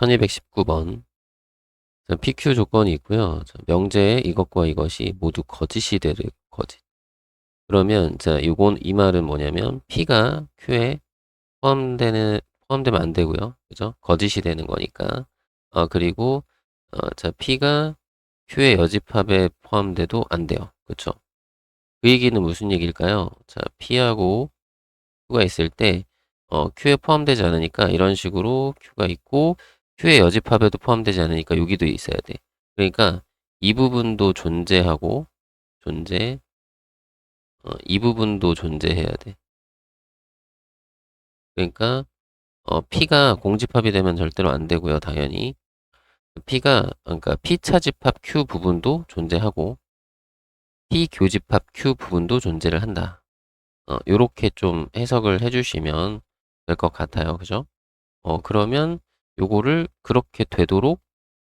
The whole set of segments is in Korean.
1219번. PQ 조건이 있고요. 자, 명제에 이것과 이것이 모두 거짓이 되를 거짓. 그러면 자, 요건 이 말은 뭐냐면 P가 Q에 포함되는 포함되면 안 되고요. 그죠? 거짓이 되는 거니까. 어, 그리고 어, 자, P가 Q의 여집합에 포함돼도 안 돼요. 그쵸? 그 얘기는 무슨 얘기일까요? 자, P하고 Q가 있을 때 어, Q에 포함되지 않으니까 이런 식으로 Q가 있고 Q의 여집합에도 포함되지 않으니까 여기도 있어야 돼. 그러니까 이 부분도 존재하고 존재 어, 이 부분도 존재해야 돼. 그러니까 어, P가 공집합이 되면 절대로 안 되고요. 당연히 P가 그러니까 P 차 집합 Q 부분도 존재하고 P 교집합 Q 부분도 존재를 한다. 어, 요렇게 좀 해석을 해주시면 될 것 같아요. 그죠? 어, 그러면 요거를 그렇게 되도록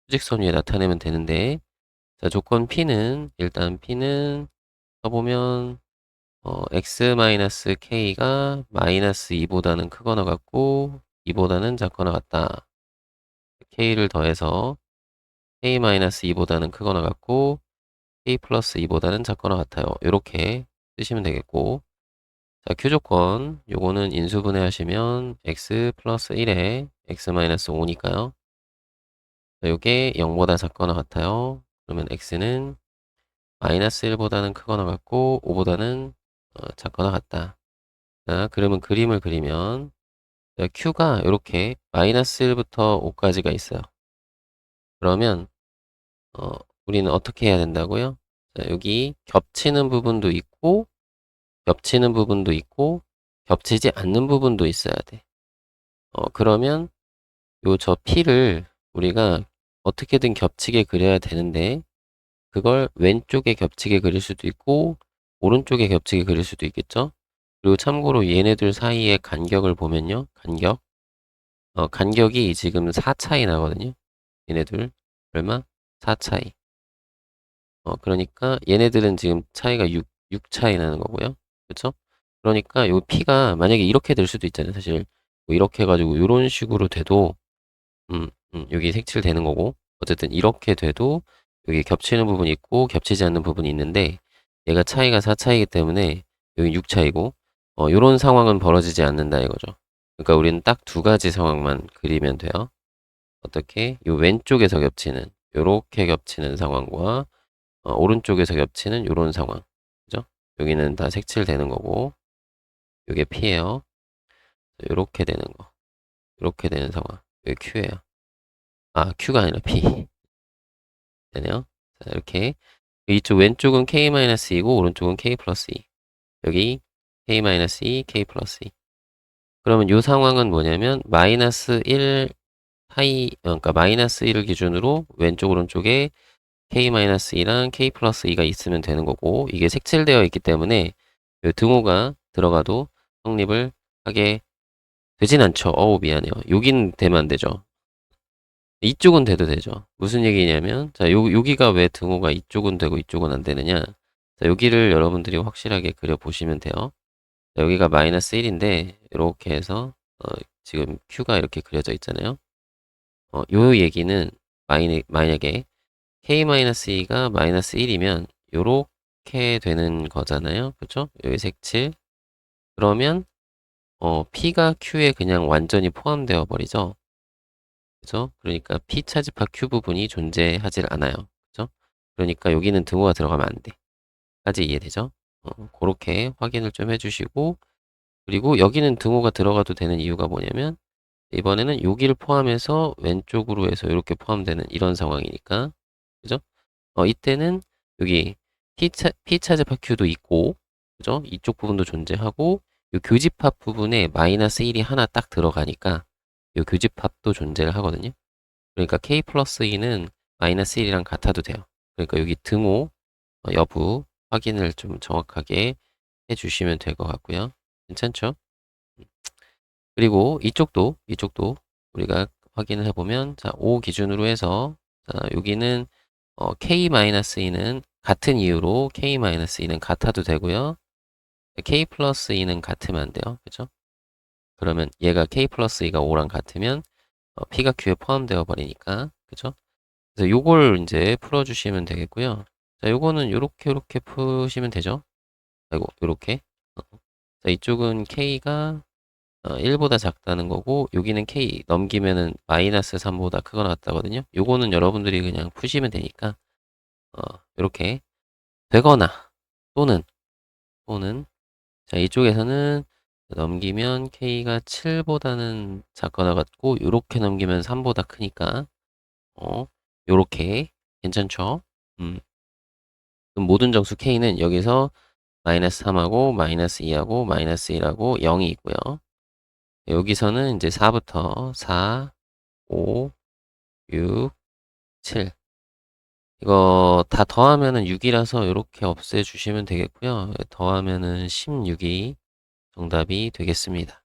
수직선 위에 나타내면 되는데 자, 조건 P는 일단 P는 써보면 어, x-k가 마이너스 2보다는 크거나 같고 2보다는 작거나 같다. k를 더해서 k-2보다는 크거나 같고 k 플러스 2보다는 작거나 같아요. 이렇게 쓰시면 되겠고 자, q 조건 요거는 인수분해 하시면 x 플러스 1에 x 마이너스 5니까요. 자, 요게 0보다 작거나 같아요. 그러면 x는 마이너스 1보다는 크거나 같고 5보다는 어, 작거나 같다. 자, 그러면 그림을 그리면 자, q가 이렇게 마이너스 1부터 5까지가 있어요. 그러면 어, 우리는 어떻게 해야 된다고요? 자, 여기 겹치는 부분도 있고 겹치는 부분도 있고 겹치지 않는 부분도 있어야 돼. 어, 그러면 요 저 P를 우리가 어떻게든 겹치게 그려야 되는데 그걸 왼쪽에 겹치게 그릴 수도 있고 오른쪽에 겹치게 그릴 수도 있겠죠? 그리고 참고로 얘네들 사이의 간격을 보면요. 간격. 어, 간격이 지금 4 차이 나거든요. 얘네들 얼마? 4 차이. 어, 그러니까 얘네들은 지금 차이가 6, 6 차이 나는 거고요. 그렇죠? 그러니까 요 P가 만약에 이렇게 될 수도 있잖아요. 사실 뭐 이렇게 해가지고 이런 식으로 돼도 음, 음, 여기 색칠되는 거고 어쨌든 이렇게 돼도 여기 겹치는 부분이 있고 겹치지 않는 부분이 있는데 얘가 차이가 4차이기 때문에 여기 6차이고 어, 이런 상황은 벌어지지 않는다 이거죠. 그러니까 우리는 딱 두 가지 상황만 그리면 돼요. 어떻게? 이 왼쪽에서 겹치는 이렇게 겹치는 상황과 어, 오른쪽에서 겹치는 이런 상황. 그죠? 여기는 다 색칠되는 거고 이게 P예요. 이렇게 되는 거. 이렇게 되는 상황. 여기 Q예요. 아, Q가 아니라 P. 되네요. 자, 이렇게 이쪽 왼쪽은 K-2이고 오른쪽은 K 플러스 2. 여기 K-2, K 플러스 2. 그러면 이 상황은 뭐냐면 마이너스 1 하이 그러니까 마이너스 1을 기준으로 왼쪽 오른쪽에 K-2랑 K 플러스 2가 있으면 되는 거고 이게 색칠되어 있기 때문에 등호가 들어가도 성립을 하게 되진 않죠. 어우 미안해요. 여긴 되면 안 되죠. 이쪽은 돼도 되죠. 무슨 얘기냐면 자 요, 여기가 왜 등호가 이쪽은 되고 이쪽은 안 되느냐 자 여기를 여러분들이 확실하게 그려보시면 돼요. 자, 여기가 마이너스 1인데 이렇게 해서 어, 지금 Q가 이렇게 그려져 있잖아요. 어, 요 얘기는 마이, 만약에 K-2가 마이너스 1이면 요렇게 되는 거잖아요. 그렇죠? 여기 색칠 그러면 어, P가 Q에 그냥 완전히 포함되어 버리죠. 그죠? 그러니까 P 차집합 Q 부분이 존재하질 않아요. 그죠? 그러니까 여기는 등호가 들어가면 안 돼. 까지 이해되죠? 어, 그렇게 확인을 좀 해주시고 그리고 여기는 등호가 들어가도 되는 이유가 뭐냐면 이번에는 여기를 포함해서 왼쪽으로 해서 이렇게 포함되는 이런 상황이니까 그죠? 어, 이때는 여기 P, 차, P 차집합 Q도 있고 그죠? 이쪽 부분도 존재하고 이 교집합 부분에 마이너스 1이 하나 딱 들어가니까 이 교집합도 존재를 하거든요. 그러니까 k 플러스 2는 마이너스 1이랑 같아도 돼요. 그러니까 여기 등호 어, 여부 확인을 좀 정확하게 해주시면 될 것 같고요. 괜찮죠? 그리고 이쪽도 이쪽도 우리가 확인을 해보면 자, 5 기준으로 해서 자, 여기는 어, k-2는 같은 이유로 k-2는 같아도 되고요. K 플러스 2는 같으면 안 돼요. 그죠? 그러면 얘가 k 플러스 2가 5랑 같으면 어, P가 Q에 포함되어 버리니까. 그죠? 그래서 요걸 이제 풀어주시면 되겠고요. 자, 요거는 요렇게 요렇게 푸시면 되죠. 아이고, 요렇게. 어. 자, 이쪽은 K가 어, 1보다 작다는 거고, 여기는 K 넘기면은 마이너스 3보다 크거 나왔다거든요. 요거는 여러분들이 그냥 푸시면 되니까, 어, 요렇게 되거나, 또는, 또는, 자, 이쪽에서는 넘기면 K가 7보다는 작거나 같고, 요렇게 넘기면 3보다 크니까, 어, 요렇게, 괜찮죠? 음. 그럼 모든 정수 K는 여기서 마이너스 3하고, 마이너스 2하고, 마이너스 1하고, 0이 있고요. 여기서는 이제 4부터 4, 5, 6, 7. 이거 다 더하면은 6이라서 이렇게 없애주시면 되겠고요. 더하면은 16이 정답이 되겠습니다.